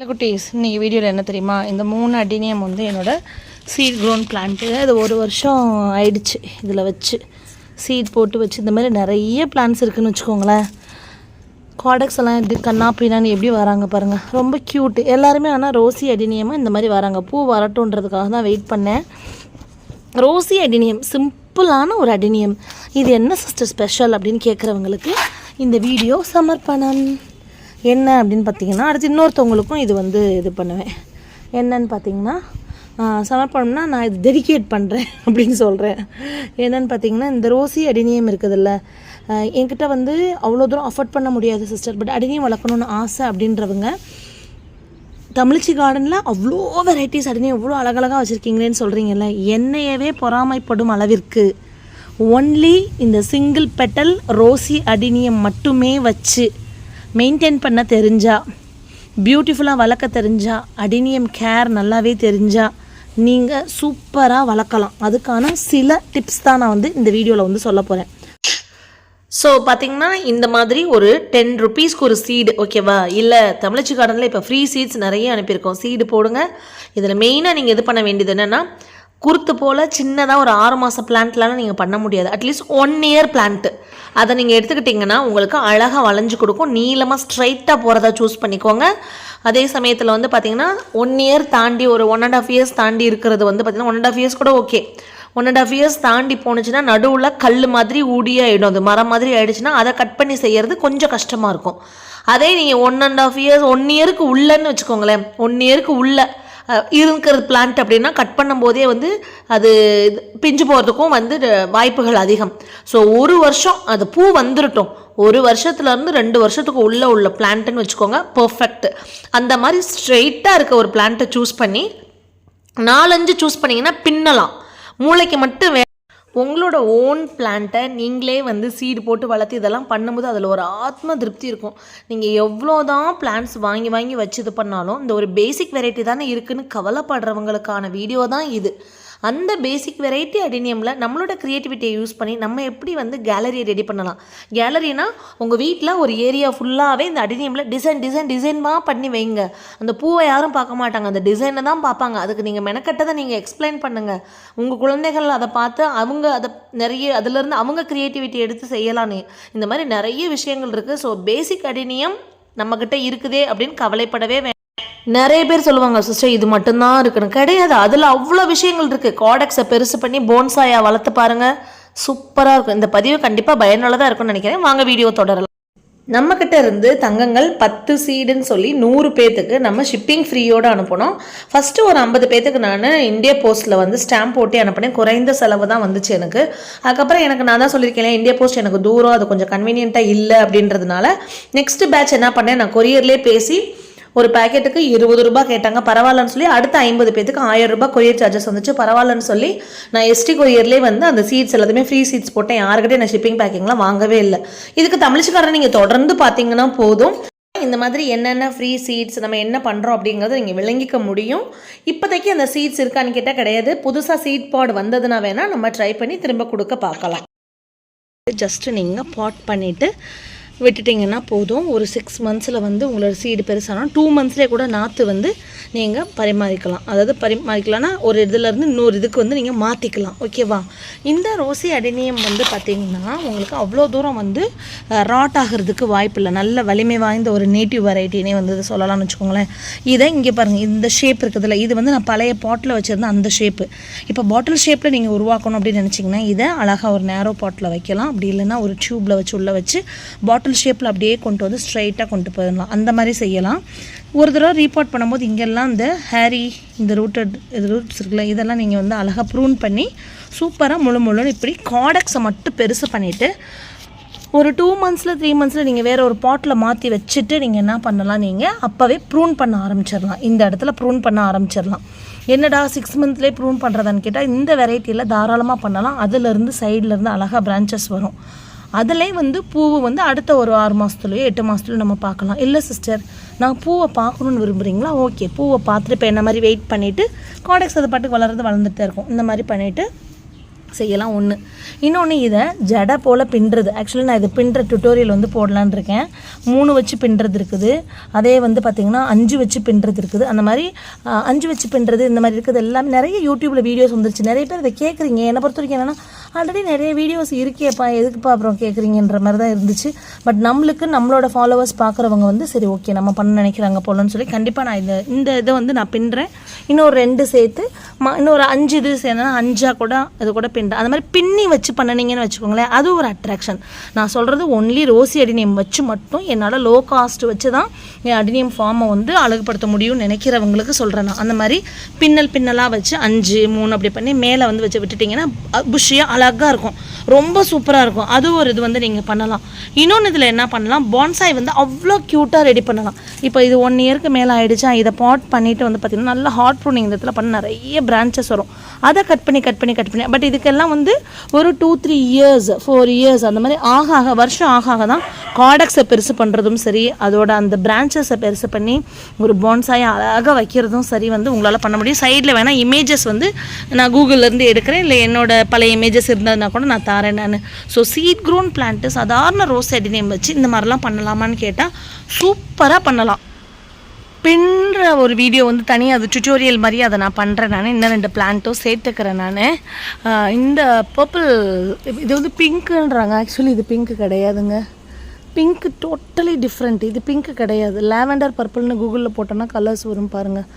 இல்லை குட்டீஸ் இன்றைக்கி வீடியோவில் என்ன தெரியுமா? இந்த மூணு அடினியம் வந்து என்னோட சீட் க்ரோன் பிளான்ட்டு அது ஒரு வருஷம் ஆயிடுச்சு இதில் வச்சு. சீட் போட்டு வச்சு இந்த மாதிரி நிறைய பிளான்ஸ் இருக்குன்னு வச்சுக்கோங்களேன். காடக்ஸ் எல்லாம் எப்படி கண்ணா பின்னான்னு எப்படி வராங்க பாருங்கள் ரொம்ப க்யூட்டு எல்லாருமே ஆனால் ரோசி அடினியமாக இந்த மாதிரி வராங்க. பூ வரட்டுன்றதுக்காக தான் வெயிட் பண்ணேன். ரோசி அடினியம் சிம்பிளான ஒரு அடினியம். இது என்ன சிஸ்டர் ஸ்பெஷல் அப்படின்னு கேட்குறவங்களுக்கு இந்த வீடியோ சமர்ப்பணம். என்ன அப்படின்னு பார்த்தீங்கன்னா அடுத்து இன்னொருத்தவங்களுக்கும் இது வந்து இது பண்ணுவேன். என்னன்னு பார்த்தீங்கன்னா சமர்ப்பணம்னா நான் இது டெடிகேட் பண்ணுறேன் அப்படின்னு சொல்கிறேன் என்னன்னு பார்த்தீங்கன்னா இந்த ரோசி அடினியம் இருக்குதுல்ல என்கிட்ட வந்து அவ்வளோ தூரம் அஃபோர்ட் பண்ண முடியாது சிஸ்டர் பட் அடினியம் வளர்க்கணும்னு ஆசை அப்படின்றவங்க தமிழ்ச்சி கார்டனில் அவ்வளோ வெரைட்டிஸ் அடினியம் எவ்வளோ அழகழகாக வச்சுருக்கீங்களேன்னு சொல்கிறீங்கல்ல என்னையவே பொறாமைப்படும் அளவிற்கு ஒன்லி இந்த சிங்கிள் பெட்டல் ரோசி அடினியம் மட்டுமே வச்சு மெயின்டைன் பண்ண தெரிஞ்சா பியூட்டிஃபுல்லாக வளர்க்க தெரிஞ்சா அடினியம் கேர் நல்லாவே தெரிஞ்சா நீங்கள் சூப்பராக வளர்க்கலாம். அதுக்கான சில டிப்ஸ் தான் நான் வந்து இந்த வீடியோவில் வந்து சொல்ல போகிறேன் ஸோ பார்த்தீங்கன்னா இந்த மாதிரி ஒரு டென் ருபீஸ்க்கு ஒரு சீடு ஓகேவா இல்லை தமிழச்சி கார்டனில் இப்போ ஃப்ரீ சீட்ஸ் நிறைய அனுப்பியிருக்கோம். சீடு போடுங்க. இதில் மெயினாக நீங்கள் இது பண்ண வேண்டியது என்னென்னா குருத்து போல் சின்னதாக ஒரு ஆறு மாதம் பிளான்ட்லாம் நீங்கள் பண்ண முடியாது. அட்லீஸ்ட் ஒன் இயர் பிளான்ட்டு அதை நீங்கள் எடுத்துக்கிட்டிங்கன்னா உங்களுக்கு அழகாக வளைஞ்சு கொடுக்கும். நீளமாக ஸ்ட்ரைட்டாக போகிறதா சூஸ் பண்ணிக்கோங்க. அதே சமயத்தில் வந்து பார்த்தீங்கன்னா ஒன் இயர் தாண்டி ஒரு ஒன் அண்ட் ஆஃப் இயர்ஸ் தாண்டி இருக்கிறது வந்து பார்த்தீங்கன்னா ஒன் அண்ட் ஆஃப் இயர்ஸ் கூட okay one and half years தாண்டி போணுச்சுன்னா நடுவில் கல் மாதிரி ஊடியே ஆகிடும் அது மரம் மாதிரி ஆகிடுச்சுன்னா அதை கட் பண்ணி செய்கிறது கொஞ்சம் கஷ்டமாக இருக்கும். அதே நீங்கள் one and half years one இயருக்கு உள்ளன்னு வச்சுக்கோங்களேன். ஒன் இயருக்கு உள்ள இருக்கிற பிளான்ட் அப்படின்னா கட் பண்ணும்போதே வந்து அது இது பிஞ்சு போகிறதுக்கும் வந்து வாய்ப்புகள் அதிகம். ஸோ ஒரு வருஷம் அது பூ வந்துடட்டும் ஒரு வருஷத்துலேருந்து ரெண்டு வருஷத்துக்கு உள்ளே உள்ள பிளான்ட்டுன்னு வச்சுக்கோங்க பர்ஃபெக்ட் அந்த மாதிரி ஸ்ட்ரெயிட்டாக இருக்க ஒரு பிளான்ட்டை சூஸ் பண்ணி நாலஞ்சு சூஸ் பண்ணிங்கன்னா பின்னலாம். மூளைக்கு மட்டும் வே உங்களோட ஓன் பிளான்ட்டை நீங்களே வந்து சீடு போட்டு வளர்த்து இதெல்லாம் பண்ணும்போது அதில் ஒரு ஆத்ம திருப்தி இருக்கும். நீங்கள் எவ்வளோ தான் பிளான்ஸ் வாங்கி வாங்கி வச்சு இது பண்ணாலும் இந்த ஒரு பேசிக் வெரைட்டி தானே இருக்குதுன்னு கவலைப்படுறவங்களுக்கான வீடியோ தான் இது. அந்த பேசிக் வெரைட்டி அடினியமில் நம்மளோட க்ரியேட்டிவிட்டியை யூஸ் பண்ணி நம்ம எப்படி வந்து கேலரியை ரெடி பண்ணலாம்? கேலரினா உங்கள் வீட்டில் ஒரு ஏரியா ஃபுல்லாகவே இந்த அடினியமில் டிசைன் டிசைன் டிசைன்மாக பண்ணி வைங்க. அந்த பூவை யாரும் பார்க்க மாட்டாங்க. அந்த டிசைனை தான் பார்ப்பாங்க. அதுக்கு நீங்கள் மெனக்கட்டதை நீங்கள் எக்ஸ்பிளைன் பண்ணுங்கள் உங்கள் குழந்தைகள் அதை பார்த்து அவங்க அதை நிறைய அதுலேருந்து அவங்க க்ரியேட்டிவிட்டி எடுத்து செய்யலான்னு. இந்த மாதிரி நிறைய விஷயங்கள் இருக்குது ஸோ பேசிக் அடினியம் நம்மக்கிட்ட இருக்குதே அப்படின்னு கவலைப்படவே வேண்டாம் நிறைய பேர் சொல்லுவாங்க சிஸ்டர் இது மட்டும்தான் இருக்குன்னு. கிடையாது. அதில் அவ்வளோ விஷயங்கள் இருக்குது காடக்ஸை பெருசு பண்ணி போன்சாயா வளர்த்து பாருங்கள் சூப்பராக இருக்கும். இந்த பதிவு கண்டிப்பாக பயனுள்ளதாக இருக்கும்னு நினைக்கிறேன். வாங்க வீடியோ தொடரலாம். நம்மக்கிட்ட இருந்து தங்கங்கள் பத்து சீடுன்னு சொல்லி நூறு பேத்துக்கு நம்ம ஷிப்பிங் ஃப்ரீயோடு அனுப்பணும் ஃபஸ்ட்டு ஒரு ஐம்பது பேத்துக்கு நான் இந்தியா போஸ்ட்டில் வந்து ஸ்டாம்ப் போட்டு அனுப்பினேன். குறைந்த செலவு தான் வந்துச்சு எனக்கு. அதுக்கப்புறம் எனக்கு நான் தான் சொல்லியிருக்கேன் இந்தியா போஸ்ட் எனக்கு தூரம் அது கொஞ்சம் கன்வீனியண்ட்டாக இல்லை அப்படின்றதுனால நெக்ஸ்ட் பேட்ச் என்ன பண்ணேன்? நான் கொரியர்லேயே பேசி ஒரு பேக்கெட்டுக்கு இருபது ரூபாய் கேட்டாங்க. பரவாயில்லன்னு சொல்லி அடுத்த ஐம்பது பேத்துக்கு ஆயிரம் ரூபாய் கொரியர் சார்ஜஸ் வந்துச்சு. பரவாயில்லன்னு சொல்லி நான் எஸ்டி கொரியர்லேயே வந்து அந்த சீட்ஸ் எல்லாத்தையுமே ஃப்ரீ சீட்ஸ் போட்டேன். யாருக்கிட்டே நான் ஷிப்பிங் பேக்கிங்லாம் வாங்கவே இல்லை. இதுக்கு தமிழ்ச்சிக்காரன் நீங்கள் தொடர்ந்து பார்த்தீங்கன்னா போதும். இந்த மாதிரி என்னென்ன ஃப்ரீ சீட்ஸ் நம்ம என்ன பண்ணுறோம் அப்படிங்கிறத நீங்கள் விளங்கிக்க முடியும். இப்போதைக்கு அந்த சீட்ஸ் இருக்கான்னு கேட்டால் கிடையாது. புதுசாக சீட் பாட் வந்ததுன்னா வேணால் நம்ம ட்ரை பண்ணி திரும்ப கொடுக்க பார்க்கலாம். ஜஸ்ட்டு நீங்கள் பாட் பண்ணிவிட்டு விட்டுட்டிங்கன்னா போதும். ஒரு சிக்ஸ் மந்த்ஸில் வந்து உங்களோட சீடு பெருசானா டூ மந்த்ஸ்லேயே கூட நாற்று வந்து நீங்கள் பரிமாறிக்கலாம். அதாவது பரிமாறிக்கலாம்னா ஒரு இதுலேருந்து இன்னொரு இதுக்கு வந்து நீங்கள் மாற்றிக்கலாம் ஓகேவா இந்த ரோசி அடினியம் வந்து பார்த்திங்கன்னா உங்களுக்கு அவ்வளோ தூரம் வந்து ராட் ஆகிறதுக்கு வாய்ப்பு இல்லை நல்ல வலிமை வாய்ந்த ஒரு நேட்டிவ் வெரைட்டினே வந்து சொல்லலாம்னு வச்சுக்கோங்களேன். இதை இங்கே பாருங்கள் இந்த ஷேப் இருக்குதுல்ல இது வந்து நான் பழைய பாட்டில் வச்சுருந்தேன் அந்த ஷேப்பு இப்போ பாட்டில் ஷேப்பில் நீங்கள் உருவாக்கணும் அப்படின்னு நினச்சிங்கன்னா இதை அழகாக ஒரு நேரோ பாட்டில் வைக்கலாம். அப்படி இல்லைன்னா ஒரு டியூப்பில் வச்சு உள்ளே வச்சு பாட்டில் ஷேப்பில் அப்படியே கொண்டு வந்து ஸ்ட்ரைட்டாக கொண்டு போயிடலாம். அந்த மாதிரி செய்யலாம். ஒரு தடவை ரீபார்ட் பண்ணும்போது இங்கெல்லாம் இந்த ஹேரி இந்த ரூட்டட் இது ரூட்ஸ் இருக்குல்ல இதெல்லாம் நீங்கள் வந்து அழகாக ப்ரூன் பண்ணி சூப்பராக முழு முழுன்னு இப்படி காடக்ஸை மட்டும் பெருசு பண்ணிவிட்டு ஒரு டூ மந்த்ஸில் த்ரீ மந்த்ஸில் நீங்கள் வேறு ஒரு பாட்டில் மாற்றி வச்சுட்டு நீங்கள் என்ன பண்ணலாம் நீங்கள் அப்போவே ப்ரூன் பண்ண ஆரம்பிச்சிடலாம். இந்த இடத்துல ப்ரூன் பண்ண ஆரம்பிச்சிடலாம். என்னடா சிக்ஸ் மந்த்லேயே ப்ரூன் பண்ணுறதான்னு கேட்டால் இந்த வெரைட்டியில் தாராளமாக பண்ணலாம். அதுலேருந்து சைட்லேருந்து அழகாக பிரான்ச்சஸ் வரும். அதிலே வந்து பூவு வந்து அடுத்த ஒரு ஆறு மாதத்துலையோ எட்டு மாதத்துலையோ நம்ம பார்க்கலாம். இல்லை சிஸ்டர் நான் பூவை பார்க்கணுன்னு விரும்புகிறீங்களா ஓகே பூவை பார்த்துட்டு இப்போ என்ன மாதிரி வெயிட் பண்ணிவிட்டு காடெக்ஸ் அது பாட்டுக்கு வளர்றது வளர்ந்துட்டே இருக்கும். இந்த மாதிரி பண்ணிவிட்டு செய்யலாம் ஒன்று இன்னொன்று இதை ஜடை போல் பின்னுறது. ஆக்சுவலி நான் இது பின்னுற டுட்டோரியல் வந்து போடலான்னு இருக்கேன். மூணு வச்சு பின்னுறது இருக்குது. அதே வந்து பார்த்திங்கன்னா அஞ்சு வச்சு பின்னுறது இருக்குது. அந்த மாதிரி அஞ்சு வச்சு பின்னுறது இந்த மாதிரி இருக்குது. எல்லாமே நிறைய யூடியூப்பில் வீடியோஸ் வந்துருச்சு. நிறைய பேர் இதை கேட்குறீங்க என்னை பொறுத்த வரைக்கும் என்னென்னா ஆல்ரெடி நிறைய வீடியோஸ் இருக்கேப்பா. எதுக்குப்பா அப்புறம் கேட்குறீங்கன்ற மாதிரி தான் இருந்துச்சு. பட் நம்மளுக்கு நம்மளோட ஃபாலோவர்ஸ் பார்க்குறவங்க வந்து சரி ஓகே நம்ம பண்ண நினைக்கிறாங்க போலன்னு சொல்லி கண்டிப்பாக நான் இந்த இந்த இதை வந்து நான் பின்னுறேன் இன்னொரு ரெண்டு சேர்த்து ம இன்னொரு அஞ்சு இது சேர்ந்தனா அஞ்சாக கூட அது கூட பின்னுறேன் அந்த மாதிரி பின்னி வச்சு பண்ணினீங்கன்னு வச்சுக்கோங்களேன் அது ஒரு அட்ராக்ஷன் நான் சொல்கிறது ஒன்லி ரோசி அடினியம் வச்சு மட்டும் என்னால் லோ காஸ்ட் வச்சு தான் என் அடினியம் ஃபார்மை வந்து அழகுபடுத்த முடியும்னு நினைக்கிறவங்களுக்கு சொல்கிறேன் நான். அந்த மாதிரி பின்னல் பின்னலாக வச்சு அஞ்சு மூணு அப்படி பண்ணி மேலே வந்து வச்சு விட்டுட்டிங்கன்னா புஷியாக அழகாக இருக்கும். ரொம்ப சூப்பராக இருக்கும். அது ஒரு இது வந்து நீங்கள் பண்ணலாம். இன்னொன்று இதில் என்ன பண்ணலாம்? பான்சாய் வந்து அவ்வளோ க்யூட்டாக ரெடி பண்ணலாம். இப்போ இது ஒன் இயருக்கு மேலே ஆகிடுச்சா இதை பாட் பண்ணிவிட்டு வந்து பார்த்திங்கன்னா நல்ல ஹார்ட் ப்ரூனிங் இந்த இடத்துல பண்ண நிறைய பிரான்ச்சஸ் வரும். அதை கட் பண்ணி கட் பண்ணி கட் பண்ணி. பட் இதுக்கு இதுக்கெல்லாம் வந்து ஒரு two three years four years அந்த மாதிரி ஆக ஆக வருஷம் ஆக ஆக தான் காடக்ஸை பெருசு பண்ணுறதும் சரி அதோட அந்த பிரான்ச்சஸை பெருசு பண்ணி ஒரு பான்சாயை அழகாக வைக்கிறதும் சரி வந்து உங்களால் பண்ண முடியும். சைடில் வேணால் இமேஜஸ் வந்து நான் கூகுள்லேருந்து எடுக்கிறேன் இல்லை என்னோட பழைய இமேஜஸ் இருந்ததுனா கூட நான் தாரேன் நான். ஸோ சீட் க்ரோன் பிளான்ட்டு சாதாரண ரோஸ் செடினேம் வச்சு இந்த மாதிரிலாம் பண்ணலாமான்னு கேட்டால் சூப்பராக பண்ணலாம். ஒரு வீடியோ வந்து தனியாக அது டுட்டோரியல் மாதிரி அதை நான் பண்ணுறேன் நான். இன்னும் ரெண்டு பிளான்ட்டும் சேர்த்துக்கிறேன் நான். இந்த பர்பிள் இது வந்து பிங்க்குன்றாங்க ஆக்சுவலி இது பிங்க்கு கிடையாதுங்க. பிங்க் டோட்டலி டிஃப்ரெண்ட் இது பிங்க் கிடையாது. லாவெண்டர் பர்பிள்னு கூகுளில் போட்டோன்னா கலர்ஸ் வரும் பாருங்கள்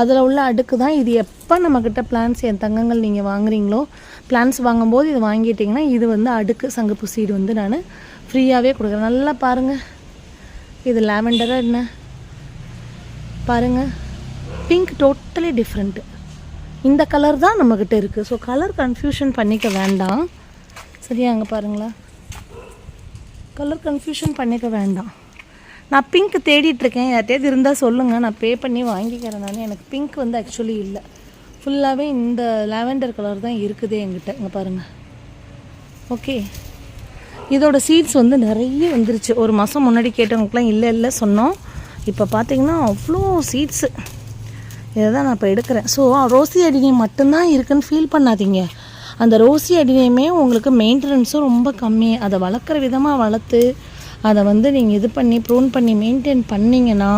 அதில் உள்ள அடுக்கு தான் இது எப்போ நம்மக்கிட்ட பிளான்ஸ் என் தங்கங்கள் நீங்கள் வாங்குறீங்களோ பிளான்ஸ் வாங்கும்போது இது வாங்கிட்டிங்கன்னா இது வந்து அடுக்கு சங்கப்பு சீடு வந்து நான் ஃப்ரீயாகவே கொடுக்குறேன். நல்லா பாருங்கள் இது லாவெண்டராக என்ன? பாருங்கள் பிங்க் டோட்டலி டிஃப்ரெண்ட்டு இந்த கலர் தான் நம்மக்கிட்ட இருக்குது ஸோ கலர் கன்ஃபியூஷன் பண்ணிக்க வேண்டாம். சரியா அங்கே பாருங்களா? கலர் கன்ஃபியூஷன் பண்ணிக்க வேண்டாம். நான் பிங்க் தேடிட்டுருக்கேன் யார்ட்டையாவது இருந்தால் சொல்லுங்கள் நான் பே பண்ணி வாங்கிக்கிறேன் நான். எனக்கு பிங்க் வந்து ஆக்சுவலி இல்லை. ஃபுல்லாகவே இந்த லாவெண்டர் கலர் தான் இருக்குது என்கிட்ட. இங்கே பாருங்கள் ஓகே இதோட சீட்ஸ் வந்து நிறைய வந்துருச்சு. ஒரு மாதம் முன்னாடி கேட்டவங்களுக்குலாம் இல்லை இல்லை சொன்னோம். இப்போ பார்த்தீங்கன்னா அவ்வளோ சீட்ஸு இதை தான் நான் இப்போ எடுக்கிறேன். ஸோ ரோசி அடினியம் மட்டும்தான் இருக்குதுன்னு ஃபீல் பண்ணாதீங்க. அந்த ரோசி அடினியமே உங்களுக்கு மெயின்டெனன்ஸும் ரொம்ப கம்மி. அதை வளர்க்குற விதமாக வளர்த்து அதை வந்து நீங்கள் இது பண்ணி ப்ரூன் பண்ணி மெயின்டைன் பண்ணிங்கன்னா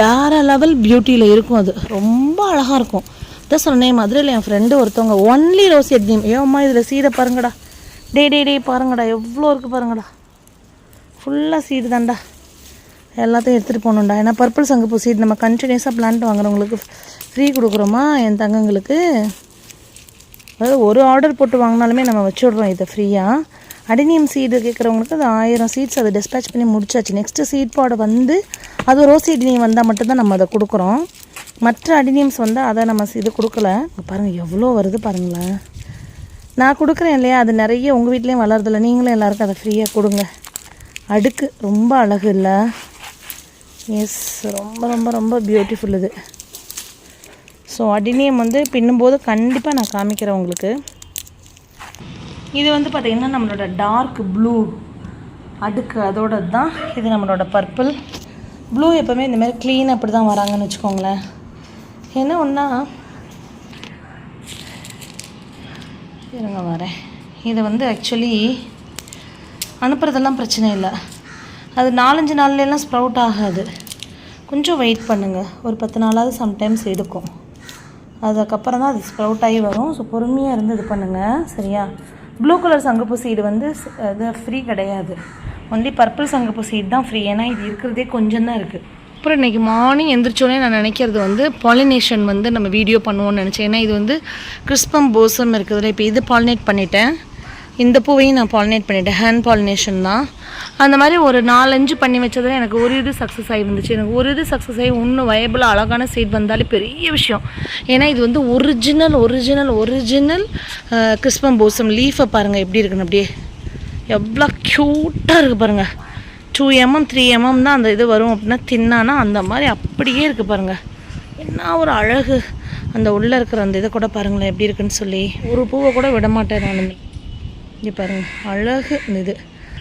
வேறு லெவல் பியூட்டியில் இருக்கும் அது. ரொம்ப அழகாக இருக்கும். இதான் சொன்னேன் மதுரையில் என் ஃப்ரெண்டு ஒருத்தவங்க ஒன்லி ரோசி அடினியம் ஏம்மா இதில் சீடை பாருங்கடா. டே டே டே பாருங்கடா. எவ்வளோ இருக்குது பாருங்கடா. ஃபுல்லாக சீடு தான்டா. எல்லாத்தையும் எடுத்துகிட்டு போகணுண்டா ஏன்னா பர்பிள் சங்குப்பூ சீட் நம்ம கண்டினியூஸாக பிளான்ட் வாங்குறவங்களுக்கு ஃப்ரீ கொடுக்குறோமா என் தங்கங்களுக்கு? அதாவது ஒரு ஆர்டர் போட்டு வாங்கினாலுமே நம்ம வச்சு விட்றோம் இதை ஃப்ரீயாக அடினியம் சீடு கேட்குறவங்களுக்கு அது ஆயிரம் சீட்ஸ் அதை டிஸ்பேச் பண்ணி முடிச்சாச்சு. நெக்ஸ்ட்டு சீட் பாடு வந்து அது ரோஸ் அடினியம் வந்தால் மட்டும்தான் நம்ம அதை கொடுக்குறோம். மற்ற அடினியம்ஸ் வந்து அதை நம்ம இது கொடுக்கல. பாருங்கள் எவ்வளோ வருது பாருங்களேன். நான் கொடுக்குறேன் இல்லையா? அது நிறைய உங்கள் வீட்லேயும் வளருதில்ல. நீங்களும் எல்லாருக்கும் அதை ஃப்ரீயாக கொடுங்க. அடுக்கு ரொம்ப அழகு இல்லை. எஸ் ரொம்ப ரொம்ப ரொம்ப பியூட்டிஃபுல் இது. ஸோ அடினியம் வந்து பின்னும்போது கண்டிப்பாக நான் காமிக்கிறேன் உங்களுக்கு. இது வந்து பார்த்திங்கன்னா நம்மளோட டார்க் ப்ளூ அடுக்கு அதோட தான் இது நம்மளோட பர்பிள் ப்ளூ எப்போவுமே இந்த மாதிரி க்ளீன் அப்படி தான் வராங்கன்னு வச்சுக்கோங்களேன். என்ன ஒன்றா இருங்க வரேன். இது வந்து ஆக்சுவலி அனுப்புகிறதெல்லாம் பிரச்சனை இல்லை. அது நாலஞ்சு நாள்லாம் ஸ்ப்ரவுட் ஆகாது. கொஞ்சம் வெயிட் பண்ணுங்கள் ஒரு பத்து நாளாவது சம்டைம்ஸ் எடுக்கும். அதுக்கப்புறம் தான் அது ஸ்ப்ரவுட் ஆகி வரும். ஸோ பொறுமையாக இருந்து இது பண்ணுங்கள் சரியா? ப்ளூ கலர் சங்குப்பூ சீடு வந்து அது இது ஃப்ரீ கிடையாது. ஒன்லி பர்பிள் சங்கப்பு சீட் தான் ஃப்ரீ ஏன்னா இது இருக்கிறதே கொஞ்சம் தான் இருக்குது அப்புறம் இன்றைக்கி மார்னிங் எந்திரிச்சோடனே நான் நினைக்கிறது வந்து பாலினேஷன் வந்து நம்ம வீடியோ பண்ணுவோம்னு நினச்சேன். ஏன்னா இது வந்து கிறிஸ்பம் போசம் இருக்குதுல்ல இப்போ இது பாலினேட் பண்ணிட்டேன். இந்த பூவையும் நான் பாலினேட் பண்ணிட்டேன். ஹேண்ட் பாலினேஷன் தான். அந்த மாதிரி ஒரு நாலஞ்சு பண்ணி வச்சதில் எனக்கு ஒரு இது சக்ஸஸ் ஆகி வந்துச்சு. எனக்கு ஒரு இது சக்ஸஸ் ஆகி இன்னும் வயபிள் அழகான சீட் வந்தாலே பெரிய விஷயம். ஏன்னா இது வந்து ஒரிஜினல் ஒரிஜினல் ஒரிஜினல் கிறிஸ்பம் போசம் லீஃபை பாருங்கள் எப்படி இருக்குன்னு அப்படியே. எவ்வளோ க்யூட்டாக இருக்குது பாருங்கள் டூ எம்எம் த்ரீ எம்எம் தான் அந்த இது வரும் அப்படின்னா தின்னானா அந்த மாதிரி அப்படியே இருக்குது பாருங்கள் என்ன ஒரு அழகு. அந்த உள்ளே இருக்கிற அந்த இதை கூட பாருங்களேன் எப்படி இருக்குன்னு சொல்லி. ஒரு பூவை கூட விட மாட்டேன் நான் இங்கே பாருங்கள் அழகு இது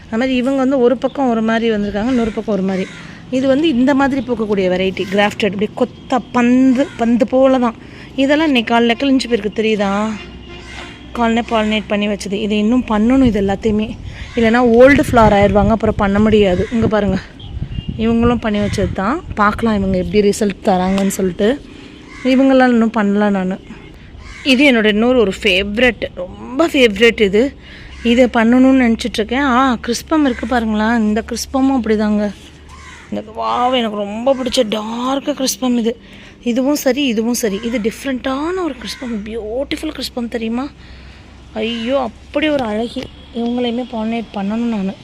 அது மாதிரி இவங்க வந்து ஒரு பக்கம் ஒரு மாதிரி வந்திருக்காங்க இன்னொரு பக்கம் ஒரு மாதிரி. இது வந்து இந்த மாதிரி பூக்கக்கூடிய வெரைட்டி கிராஃப்டட் இப்படி கொத்த பந்து பந்து போல தான் இதெல்லாம் இன்னைக்கு காலைல கிழிஞ்சு போயிருக்கு தெரியுதா? காலனே பாலினேட் பண்ணி வச்சது. இதை இன்னும் பண்ணணும் இது எல்லாத்தையுமே. இல்லைன்னா ஓல்டு ஃப்ளார் ஆயிடுவாங்க அப்புறம் பண்ண முடியாது. இங்கே பாருங்கள் இவங்களும் பண்ணி வச்சது தான் பார்க்கலாம் இவங்க எப்படி ரிசல்ட் தராங்கன்னு சொல்லிட்டு. இவங்களாம் இன்னும் பண்ணல நான். இது என்னோட இன்னொரு ஒரு ஃபேவரெட் ரொம்ப ஃபேவரெட் இது. இதை பண்ணணும்னு நினச்சிட்ருக்கேன். ஆ கிறிஸ்பம் இருக்குது பாருங்களேன் இந்த கிறிஸ்பமும் அப்படிதாங்க. இந்த வாவ் எனக்கு ரொம்ப பிடிச்ச டார்க்கு கிறிஸ்பம் இது. இதுவும் சரி இதுவும் சரி. இது டிஃப்ரெண்ட்டான ஒரு கிறிஸ்பம் பியூட்டிஃபுல் கிறிஸ்பம் தெரியுமா? ஐயோ அப்படி ஒரு அழகி இவங்களையுமே பாலினேட் பண்ணணும் நான்.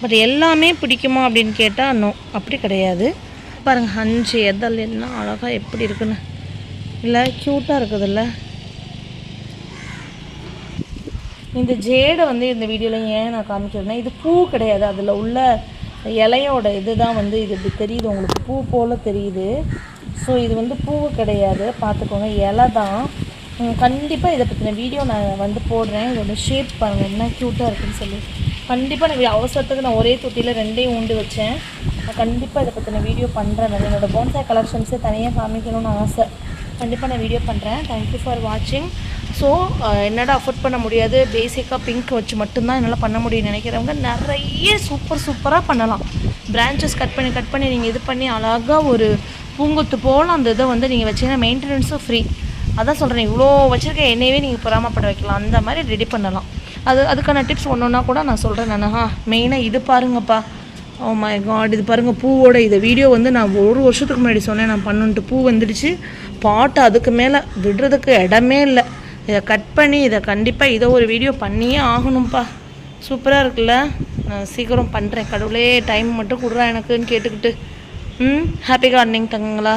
பட் எல்லாமே பிடிக்குமா அப்படின்னு கேட்டால் இன்னும் அப்படி கிடையாது. பாருங்கள் அஞ்சு எதல் என்ன அழகாக எப்படி இருக்குன்னு. இல்லை க்யூட்டாக இருக்குதுல்ல. இந்த ஜேடை வந்து இந்த வீடியோவில் ஏன் நான் காமிக்கிறேன்னா இது பூ கிடையாது. அதில் உள்ள இலையோட இதுதான் வந்து இது இப்படி தெரியுது. உங்களுக்கு பூ போல் தெரியுது. ஸோ இது வந்து பூ கிடையாது. பார்த்துக்கோங்க இலை தான். கண்டிப்பாக இதை பற்றின வீடியோ நான் வந்து போடுறேன். இதோட ஷேப் பாருங்கள் என்ன க்யூட்டாக இருக்குன்னு சொல்லி. கண்டிப்பாக நான் அவசரத்துக்கு நான் ஒரே தொட்டியில் ரெண்டையும் உண்டு வச்சேன். நான் கண்டிப்பாக இதை பற்றின வீடியோ பண்ணுறேன் நான் என்னோடய போன்சாய் கலெக்ஷன்ஸே தனியாக காமிக்கணும்னு ஆசை. கண்டிப்பாக நான் வீடியோ பண்ணுறேன் தேங்க்யூ ஃபார் வாட்சிங் ஸோ uh, என்னடா அஃபோர்ட் பண்ண முடியாது? பேசிக்காக பிங்க் வச்சு மட்டும்தான் என்னால் பண்ண முடியும்னு நினைக்கிறவங்க நிறைய சூப்பர் சூப்பராக பண்ணலாம். பிரான்ச்சஸ் கட் பண்ணி கட் பண்ணி நீங்கள் இது பண்ணி அழகாக ஒரு பூங்கொத்து போல் அந்த இதை வந்து நீங்கள் வச்சிங்கன்னா மெயின்டெனன்ஸும் ஃப்ரீ அதான் சொல்கிறேன் இவ்வளோ வச்சுருக்க என்னையவே நீங்கள் பொறாமப்பட வைக்கலாம். அந்த மாதிரி ரெடி பண்ணலாம். அது அதுக்கான டிப்ஸ் ஒன்று ஒன்றா கூட நான் சொல்கிறேன் நான். ஆ மெயினாக இது பாருங்கப்பா. ஓ மை காட் இது பாருங்கள் பூவோட இதை வீடியோ வந்து நான் ஒரு வருஷத்துக்கு முன்னாடி சொன்னேன் நான் பண்ணுன்ட்டு பூ வந்துடுச்சு. பாட்டு அதுக்கு மேலே விடுறதுக்கு இடமே இல்லை. இதை கட் பண்ணி இதை கண்டிப்பாக இதை ஒரு வீடியோ பண்ணியே ஆகணும்ப்பா சூப்பராக இருக்குல்ல? நான் சீக்கிரம் பண்ணுறேன் கடவுளே டைம் மட்டும் கொடுறா எனக்குன்னு கேட்டுக்கிட்டு. ம்? Happy gardening தங்கங்களா?